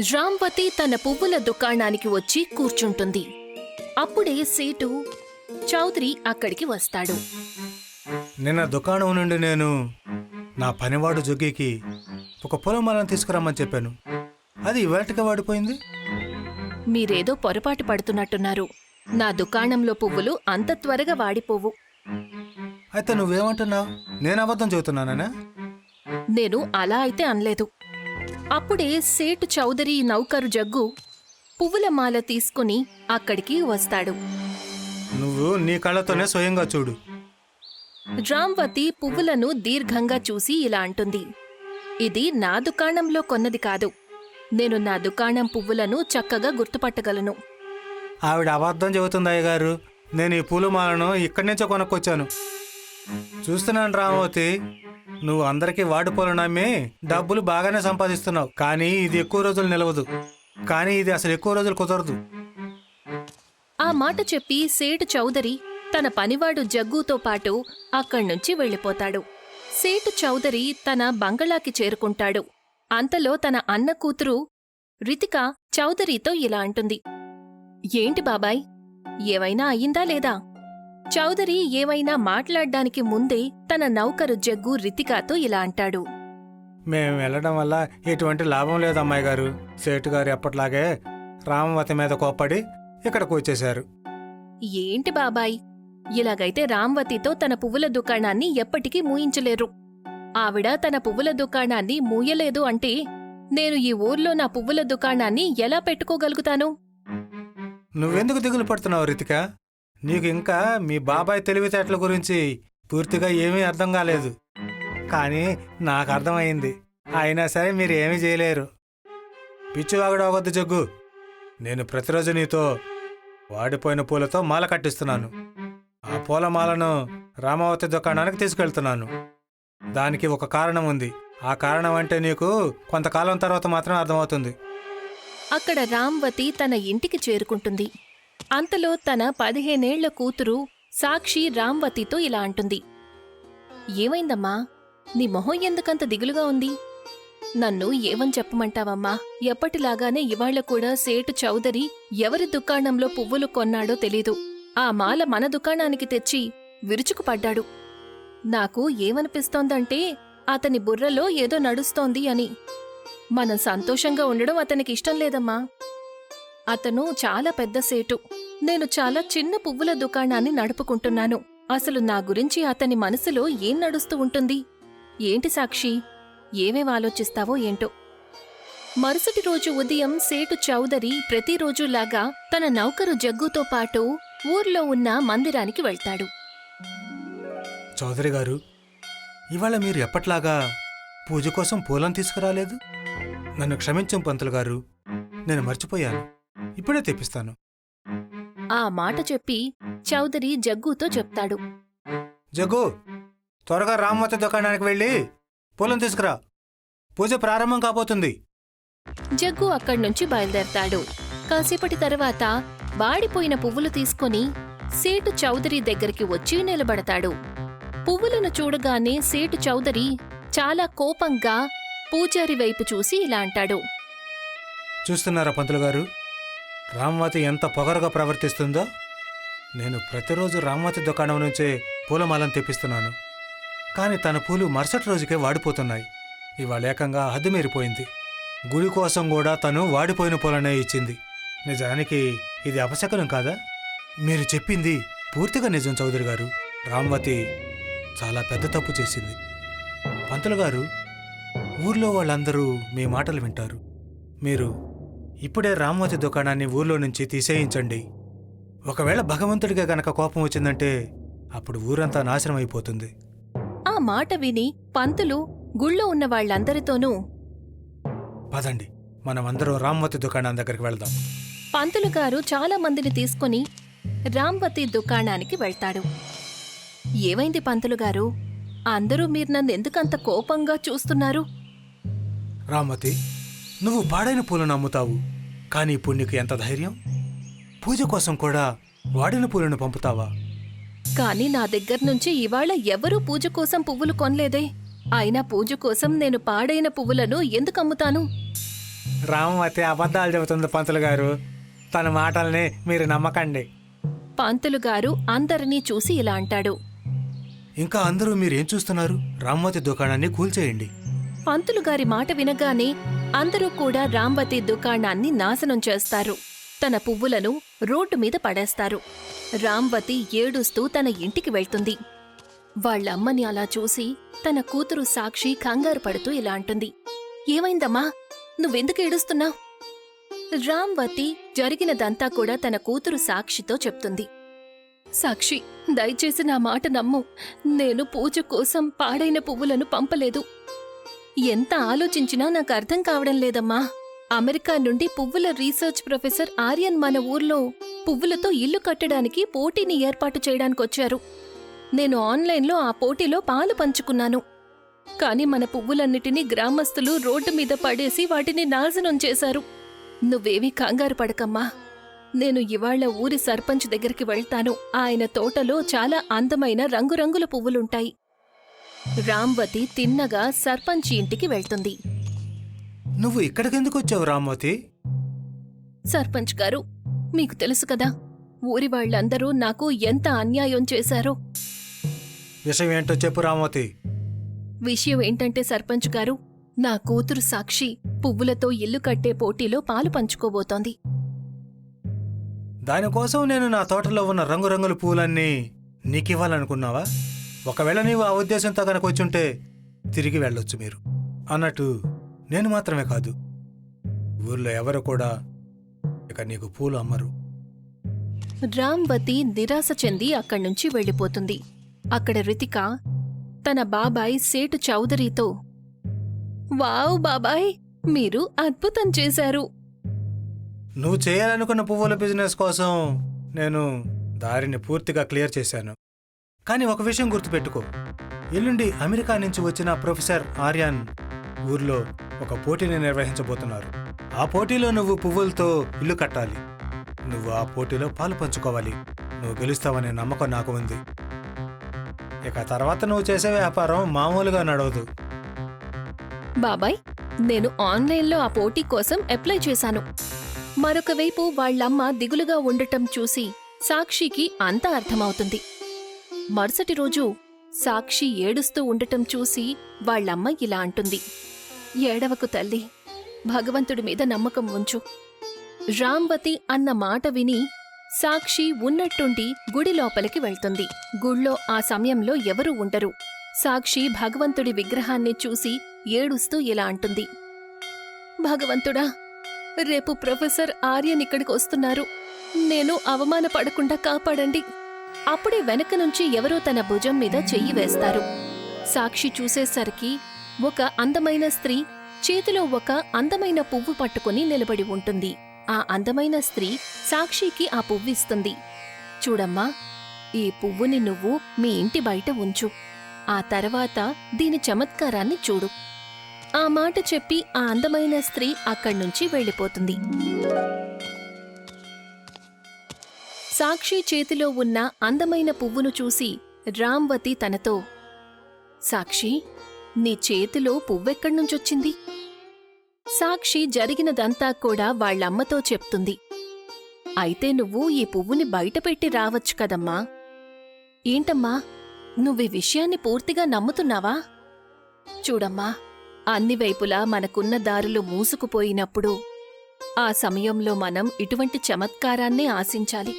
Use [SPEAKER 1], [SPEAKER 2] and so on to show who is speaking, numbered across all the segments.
[SPEAKER 1] రాంవతి తన పువ్వుల దుకాణానికి వచ్చి కూర్చుంటుంది. అప్పుడే సేటు చౌదరి అక్కడికి వస్తాడు.
[SPEAKER 2] నిన్న దుకాణం నుండి నేను నా పనివాడు జొగ్గికి ఒక పొలమాలను తీసుకురమ్మని చెప్పాను. అది ఇవాటిగా వాడిపోయింది.
[SPEAKER 1] మీరేదో పొరపాటు పడుతున్నట్టున్నారు. నా దుకాణంలో పువ్వులు అంత త్వరగా వాడిపోవు.
[SPEAKER 2] అయితే నువ్వేమంటున్నావు? నేను అబద్ధం చెబుతున్నానా
[SPEAKER 1] నేను అలా అయితే అనలేదు. అప్పుడే సేటు చౌదరి నౌకరు జగ్గు పువ్వుల మాల తీసుకుని అక్కడికి వస్తాడు.
[SPEAKER 2] నువ్వు నీ కళ్ళతోనే స్వయంగా చూడు.
[SPEAKER 1] రామ్వతి పువ్వులను దీర్ఘంగా చూసి ఇలా అంటుంది. ఇది నా దుకాణంలో కొన్నది కాదు. నేను నా దుకాణం పువ్వులను చక్కగా గుర్తుపట్టగలను.
[SPEAKER 2] ఆవిడ అబద్ధం చెబుతుంది అయ్యగారు. నేను ఈ పూలమాలను ఇక్కడి నుంచే కొనుక్కొచ్చాను. చూస్తున్నాను రామవతి. నువ్వు అందరికీ వాడి నమ్మి డబ్బులు బాగానే సంపాదిస్తున్నావు. కానీ ఇది ఎక్కువ రోజులు నిలవదు. కానీ ఇది అసలు ఎక్కువ రోజులు కుదరదు.
[SPEAKER 1] ఆ మాట చెప్పి సేటు చౌదరి తన పనివాడు జగ్గుతో పాటు అక్కడ్నుంచి వెళ్ళిపోతాడు. సేటు చౌదరి తన బంగళాకి చేరుకుంటాడు. అంతలో తన అన్న కూతురు రితిక చౌదరితో ఇలా అంటుంది. ఏంటి బాబాయ్? ఏవైనా అయ్యిందా లేదా? చౌదరి ఏవైనా మాట్లాడ్డానికి ముందే తన నౌకరు జగ్గు రితికాతో ఇలా అంటాడు.
[SPEAKER 2] మేము వెళ్ళడం వల్ల ఎటువంటి లాభం లేదు అమ్మాయి గారు. సేటు గారు ఎప్పట్లాగే రామవతి మీద కోప్పడి ఇక్కడికి వచ్చేశారు.
[SPEAKER 1] ఏంటి బాబాయ్? ఇలాగైతే రామ్వతితో తన పువ్వుల దుకాణాన్ని ఎప్పటికీ మూయించలేరు. ఆవిడ తన పువ్వుల దుకాణాన్ని మూయలేదు అంటే నేను ఈ ఊర్లో నా పువ్వుల దుకాణాన్ని ఎలా పెట్టుకోగలుగుతాను?
[SPEAKER 2] నువ్వెందుకు దిగులు పడుతున్నావు రితిక? నీకు ఇంకా మీ బాబాయ్ తెలివితేటల గురించి పూర్తిగా ఏమీ అర్థం కాలేదు. కానీ నాకు అర్థమైంది. అయినా సరే మీరు ఏమీ చేయలేరు. పిచ్చివాగుడు అవ్వద్దు జగ్గు. నేను ప్రతిరోజు నీతో వాడిపోయిన పూలతో మాల కట్టిస్తున్నాను. ఆ పూల మాలను రామావతి దుకాణానికి తీసుకెళ్తున్నాను. దానికి ఒక కారణం ఉంది. ఆ కారణం అంటే నీకు కొంతకాలం తర్వాత మాత్రం అర్థమవుతుంది.
[SPEAKER 1] అక్కడ రామ్వతి తన ఇంటికి చేరుకుంటుంది. అంతలో తన పదిహేనేళ్ళ కూతురు సాక్షి రామ్వతితో ఇలా అంటుంది. ఏమైందమ్మా? నీ మొహం ఎందుకంత దిగులుగా ఉంది? నన్ను ఏమని చెప్పమంటావమ్మా? ఎప్పటిలాగానే ఇవాళ్ళ కూడా సేటు చౌదరి ఎవరి దుకాణంలో పువ్వులు కొన్నాడో తెలీదు. ఆ మాల మన దుకాణానికి తెచ్చి విరుచుకుపడ్డాడు. నాకు ఏమనిపిస్తోందంటే అతని బుర్రలో ఏదో నడుస్తోంది అని. మనం సంతోషంగా ఉండడం అతనికి ఇష్టం లేదమ్మా. అతను చాలా పెద్ద సేటు. నేను చాలా చిన్న పువ్వుల దుకాణాన్ని నడుపుకుంటున్నాను. అసలు నా గురించి అతని మనసులో ఏం నడుస్తూ ఉంటుంది? ఏంటి సాక్షి? ఏమేం ఆలోచిస్తావో ఏంటో? మరుసటి రోజు ఉదయం సేటు చౌదరి ప్రతిరోజులాగా తన నౌకరు జగ్గుతో పాటు ఊర్లో ఉన్న మందిరానికి వెళ్తాడు.
[SPEAKER 2] చౌదరి గారు ఇవాళ మీరు ఎప్పట్లాగా పూజ కోసం పూలను తీసుకురాలేదు? నన్ను క్షమించం పంతులు గారు నేను మర్చిపోయాను. ఇప్పుడే తెప్పిస్తాను.
[SPEAKER 1] ఆ మాట చెప్పి చౌదరి జగ్గుతో చెప్తాడు.
[SPEAKER 2] జగ్గు త్వరగా రామ్మత దుకాణానికి వెళ్ళి పూలను తీసుకురా. పూజ ప్రారంభం కాబోతుంది.
[SPEAKER 1] జగ్గు అక్కడ్నుంచి బయలుదేరతాడు. కాసేపటి తర్వాత వాడిపోయిన పువ్వులు తీసుకొని సేటు చౌదరి దగ్గరికి వచ్చి నిలబడతాడు. పువ్వులను చూడగానే సేటు చౌదరి చాలా కోపంగా పూజారి వైపు చూసి ఇలా అంటాడు.
[SPEAKER 2] చూస్తున్నారా పంతులు గారు? రామ్మతి ఎంత పొగరుగా ప్రవర్తిస్తుందో? నేను ప్రతిరోజు రామ్మతి దుకాణం నుంచే పూలమాలను తెప్పిస్తున్నాను. కానీ తన పూలు మరుసటి రోజుకే వాడిపోతున్నాయి. ఇవాళ ఏకంగా హద్దుమీరిపోయింది. గుడి కోసం కూడా తను వాడిపోయిన పూలనే ఇచ్చింది. నిజానికి ఇది అపశకనం కాదా? మీరు చెప్పింది పూర్తిగా నిజం చౌదరి గారు. రామ్మతి చాలా పెద్ద తప్పు చేసింది. పంతులు గారు ఊర్లో వాళ్ళందరూ మీ మాటలు వింటారు. మీరు ఇప్పుడే రామ్మతి దుకాణాన్ని ఊర్లో నుంచి తీసేయించండి. ఒకవేళ భగవంతుడిగా గనక కోపం వచ్చిందంటే అప్పుడు ఊరంతా నాశనం అయిపోతుంది.
[SPEAKER 1] ఆ మాట విని పంతులు గుళ్ళో ఉన్న వాళ్ళందరితోనూ
[SPEAKER 2] పదండి మనమందరం రామ్మతి దుకాణం దగ్గరికి వెళ్దాం.
[SPEAKER 1] పంతులు గారు చాలా మందిని తీసుకొని రాంవతి దుకాణానికి వెళ్తాడు ఏమైంది పంతులు గారు? అందరూ మీరు నన్ను ఎందుకంత కోపంగా చూస్తున్నారు?
[SPEAKER 2] రామ్మతి నువ్వు పాడైన పూలను అమ్ముతావు. కానీ ఇప్పుడు నీకు ఎంత ధైర్యం? పూజ కోసం కూడా వాడిన పూలను పంపుతావా?
[SPEAKER 1] కానీ నా దగ్గర నుంచి ఇవాళ ఎవరూ పూజ కోసం పువ్వులు కొనలేదే. అయినా పూజ కోసం నేను పాడైన పువ్వులను ఎందుకు అమ్ముతాను?
[SPEAKER 2] రామవతి అబద్ధాలు చెబుతుంది పంతులు గారు. తన మాటల్ని మీరు నమ్మకండి.
[SPEAKER 1] పంతులు గారు అందరినీ చూసి ఇలా అంటాడు.
[SPEAKER 2] ఇంకా అందరూ మీరేం చూస్తున్నారు? రామవతి దుకాణాన్ని కూల్చేయండి.
[SPEAKER 1] పంతులు గారి మాట వినగానే అందరూ కూడా రాంబతి దుకాణాన్ని నాశనం చేస్తారు. తన పువ్వులను రోడ్డు మీద పడేస్తారు. రాంబతి ఏడుస్తూ తన ఇంటికి వెళ్తుంది. వాళ్ళమ్మని అలా చూసి తన కూతురు సాక్షి కంగారు పడుతూ ఇలా అంటుంది. ఏమైందమ్మా? నువ్వెందుకు ఏడుస్తున్నావు? రాంవతి జరిగినదంతా కూడా తన కూతురు సాక్షితో చెప్తుంది. సాక్షి దయచేసి నా మాట నమ్ము. నేను పూజ కోసం పాడైన పువ్వులను పంపలేదు. ఎంత ఆలోచించినా నాకు అర్థం కావడం లేదమ్మా. అమెరికా నుండి పువ్వుల రీసెర్చ్ ప్రొఫెసర్ ఆర్యన్ మన ఊర్లో పువ్వులతో ఇల్లు కట్టడానికి పోటీని ఏర్పాటు చేయడానికొచ్చారు. నేను ఆన్లైన్లో ఆ పోటీలో పాలు పంచుకున్నాను. కాని మన పువ్వులన్నిటినీ గ్రామస్తులు రోడ్డు మీద పడేసి వాటిని నాశనం చేశారు. నువ్వేమీ కంగారు పడకమ్మా. నేను ఇవాళ్ళ ఊరి సర్పంచ్ దగ్గరికి వెళ్తాను. ఆయన తోటలో చాలా అందమైన రంగురంగుల పువ్వులుంటాయి. రాంవతి తిన్నగా సర్పంచ్ ఇంటికి వెళ్తుంది.
[SPEAKER 2] నువ్వు ఇక్కడికెందుకు వచ్చావు రామవతి
[SPEAKER 1] సర్పంచ్ గారు మీకు తెలుసు కదా ఊరి వాళ్ళందరూ నాకు ఎంత అన్యాయం చేశారో.
[SPEAKER 2] విషయం ఏంటో చెప్పు రామవతి
[SPEAKER 1] విషయం ఏంటంటే సర్పంచ్ గారు నా కూతురు సాక్షి పువ్వులతో ఇల్లు కట్టే పోటీలో పాలు పంచుకోబోతోంది.
[SPEAKER 2] దానికోసం నేను నా తోటలో ఉన్న రంగురంగుల పూలన్నీ నీకివ్వాలనుకున్నావా? ఒకవేళ నీవు ఆ ఉద్దేశంతో కనుక వచ్చుంటే తిరిగి వెళ్ళొచ్చు మీరు. అన్నట్టు నేను మాత్రమే కాదు ఊర్లో ఎవరు కూడా ఇక నీకు పూలు అమ్మరు.
[SPEAKER 1] రాంవతి నిరాశ చెంది అక్కడి నుంచి వెళ్ళిపోతుంది. అక్కడ రితిక తన బాబాయ్ సేటు చౌదరితో వావ్ బాబాయ్ మీరు అద్భుతం చేశారు.
[SPEAKER 2] నువ్వు చేయాలనుకున్న పువ్వుల బిజినెస్ కోసం నేను దారిని పూర్తిగా క్లియర్ చేశాను. కానీ ఒక విషయం గుర్తుపెట్టుకో. ఎల్లుండి అమెరికా నుంచి వచ్చిన ప్రొఫెసర్ ఆర్యాన్ ఊర్లో ఒక పోటీని నిర్వహించబోతున్నారు. ఆ పోటీలో నువ్వు పువ్వులతో ఇల్లు కట్టాలి. నువ్వు ఆ పోటీలో పాలు పంచుకోవాలి. నువ్వు గెలుస్తావనే నమ్మకం నాకు ఉంది. ఇక తర్వాత నువ్వు చేసే వ్యాపారం మామూలుగా నడవదు.
[SPEAKER 1] బాబాయ్ నేను ఆన్లైన్లో ఆ పోటీ కోసం అప్లై చేశాను. మరొక వైపు వాళ్ళమ్మ దిగులుగా ఉండటం చూసి సాక్షికి అంతా అర్థమవుతుంది. మరుసటి రోజు సాక్షి ఏడుస్తూ ఉండటం చూసి వాళ్ళమ్మ ఇలా అంటుంది. ఏడవకు తల్లి భగవంతుడి మీద నమ్మకం ఉంచు. రాంబతి అన్న మాట విని సాక్షి ఉన్నట్టుండి గుడి లోపలికి వెళ్తుంది. గుళ్ళో ఆ సమయంలో ఎవరూ ఉండరు. సాక్షి భగవంతుడి విగ్రహాన్ని చూసి ఏడుస్తూ ఇలా అంటుంది. భగవంతుడా రేపు ప్రొఫెసర్ ఆర్యన్ ఇక్కడికి వస్తున్నారు. నేను అవమానపడకుండా కాపాడండి. అప్పుడే వెనక నుంచి ఎవరో తన భుజం మీద చెయ్యి వేస్తారు. సాక్షి చూసేసరికి ఒక అందమైన స్త్రీ చేతిలో ఒక అందమైన పువ్వు పట్టుకుని నిలబడి ఉంటుంది. ఆ అందమైన స్త్రీ సాక్షికి ఆ పువ్విస్తుంది చూడమ్మా ఈ పువ్వుని నువ్వు మీ ఇంటి బయట ఉంచు. ఆ తర్వాత దీని చమత్కారాన్ని చూడు. ఆ మాట చెప్పి ఆ అందమైన స్త్రీ అక్కడ్నుంచి వెళ్ళిపోతుంది. సాక్షి చేతిలో ఉన్న అందమైన పువ్వును చూసి రాంవతి తనతో సాక్షి నీ చేతిలో పువ్వెక్కడ్నుంచొచ్చింది సాక్షి జరిగినదంతా కూడా వాళ్ళమ్మతో చెప్తుంది. అయితే నువ్వు ఈ పువ్వుని బయటపెట్టి రావచ్చు కదమ్మా. ఏంటమ్మా నువ్వీ విషయాన్ని పూర్తిగా నమ్ముతున్నావా? చూడమ్మా అన్ని వైపులా మనకున్న దారులు మూసుకుపోయినప్పుడు ఆ సమయంలో మనం ఇటువంటి చమత్కారాన్నే ఆశించాలి.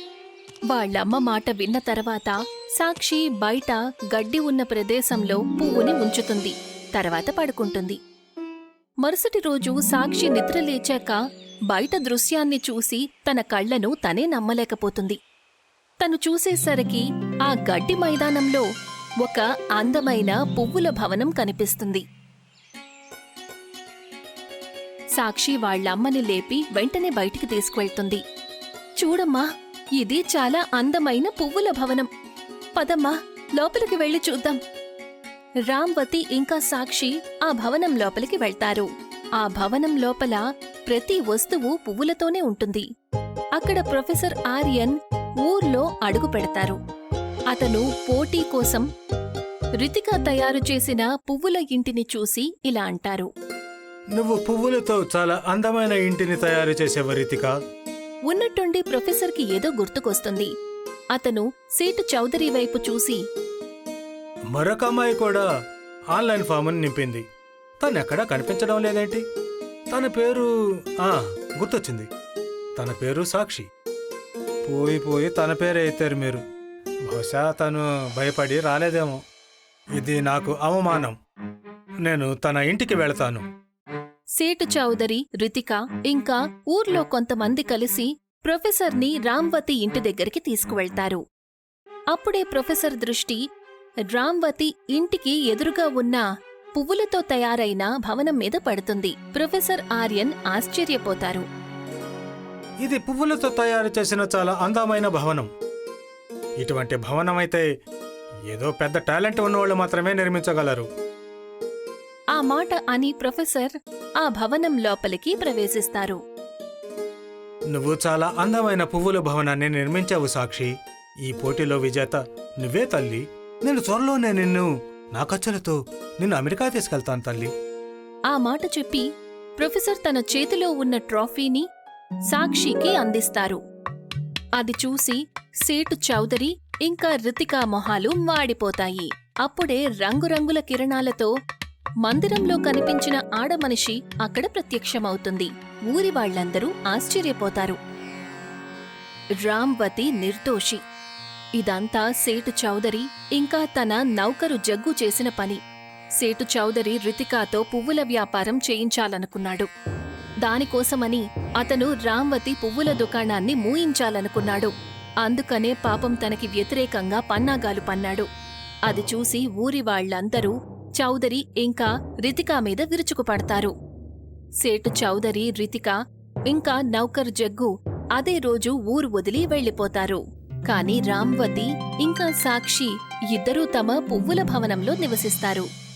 [SPEAKER 1] వాళ్ళమ్మ మాట విన్న తర్వాత సాక్షి బయట గడ్డి ఉన్న ప్రదేశంలో పువ్వుని ఉంచుతుంది తర్వాత పడుకుంటుంది. మరుసటి రోజు సాక్షి నిద్ర లేచాక బయట దృశ్యాన్ని చూసి తన కళ్ళను తనే నమ్మలేకపోతుంది. తను చూసేసరికి ఆ గడ్డి మైదానంలో ఒక అందమైన పువ్వుల భవనం కనిపిస్తుంది. సాక్షి వాళ్ళమ్మని లేపి వెంటనే బయటికి తీసుకువెళ్తుంది. చూడమ్మా ఇది చాలా అందమైన పువ్వుల భవనం. పదమ్మా లోపలికి వెళ్ళి చూద్దాం. రాంవతి ఇంకా సాక్షి ఆ భవనం లోపలికి వెళ్తారు. ఆ భవనం లోపల ప్రతి వస్తువు పువ్వులతోనే ఉంటుంది. అక్కడ ప్రొఫెసర్ ఆర్యన్ ఊర్లో అడుగు పెడతారు. అతను పోటీ కోసం రితిక తయారు చేసిన పువ్వుల ఇంటిని చూసి ఇలా అంటారు.
[SPEAKER 2] నువ్వు పువ్వులతో చాలా అందమైన ఇంటిని తయారు చేసేవ రితికా?
[SPEAKER 1] ఉన్నట్టుండి ప్రొఫెసర్కి ఏదో గుర్తుకొస్తుంది. అతను సీటు చౌదరి వైపు చూసి
[SPEAKER 2] మరొక అమ్మాయి కూడా ఆన్లైన్ ఫామ్ని నింపింది. తను ఎక్కడా కనిపించడం లేదేంటి? తన పేరు ఆ గుర్తొచ్చింది. తన పేరు సాక్షి. పోయి పోయి తన పేరు అయితారు మీరు. బహుశా తను భయపడి రాలేదేమో. ఇది నాకు అవమానం. నేను తన ఇంటికి వెళతాను.
[SPEAKER 1] సేటు చౌదరి రితిక ఇంకా ఊర్లో కొంతమంది కలిసి ప్రొఫెసర్ని రామ్వతి ఇంటి దగ్గరికి తీసుకువెళ్తారు. అప్పుడే ప్రొఫెసర్ దృష్టి రామ్వతి ఇంటికి ఎదురుగా ఉన్న పువ్వులతో తయారైన భవనం మీద పడుతుంది. ప్రొఫెసర్ ఆర్యన్ ఆశ్చర్యపోతారు.
[SPEAKER 2] ఇది పువ్వులతో తయారు చేసిన చాలా అందమైన భవనం. ఇటువంటి భవనం అయితే ఏదో పెద్ద టాలెంట్ ఉన్నవాళ్ళు మాత్రమే నిర్మించగలరు.
[SPEAKER 1] ఆ మాట అని ప్రొఫెసర్ ఆ భవనం లోపలికి ప్రవేశిస్తారు.
[SPEAKER 2] నువ్వు చాలా అందమైన పువ్వుల భవనాన్ని నిర్మించావు సాక్షి. ఈ పోటీలో విజేత నువ్వే తల్లి. నేను త్వరలోనే నిన్ను నా ఖర్చులతో నిన్ను అమెరికా తీసుకెళ్తాను తల్లి.
[SPEAKER 1] ఆ మాట చెప్పి ప్రొఫెసర్ తన చేతిలో ఉన్న ట్రాఫీని సాక్షికి అందిస్తారు. అది చూసి సేటు చౌదరి ఇంకా రితికా మొహాలు మాడిపోతాయి. అప్పుడే రంగురంగుల కిరణాలతో మందిరంలో కనిపించిన ఆడమనిషి అక్కడ ప్రత్యక్షమవుతుంది. ఊరి వాళ్ళందరూ ఆశ్చర్యపోతారు. రామ్వతి నిర్దోషి. ఇదంతా సేటు చౌదరి ఇంకా తన నౌకరు జగ్గు చేసిన పని. సేటు చౌదరి రితికాతో పువ్వుల వ్యాపారం చేయించాలనుకున్నాడు. దానికోసమని అతను రామ్వతి పువ్వుల దుకాణాన్ని మూయించాలనుకున్నాడు. అందుకనే పాపం తనకి వ్యతిరేకంగా పన్నాగాలు పన్నాడు. అది చూసి ఊరి వాళ్ళందరూ చౌదరి ఇంకా రితికా మీద విరుచుకుపడతారు. సేటు చౌదరి రితిక ఇంకా నౌకర్ జగ్గు అదే రోజు ఊరు వదిలి వెళ్ళిపోతారు. కాని రామ్వతి ఇంకా సాక్షి ఇద్దరూ తమ పువ్వుల భవనంలో నివసిస్తారు.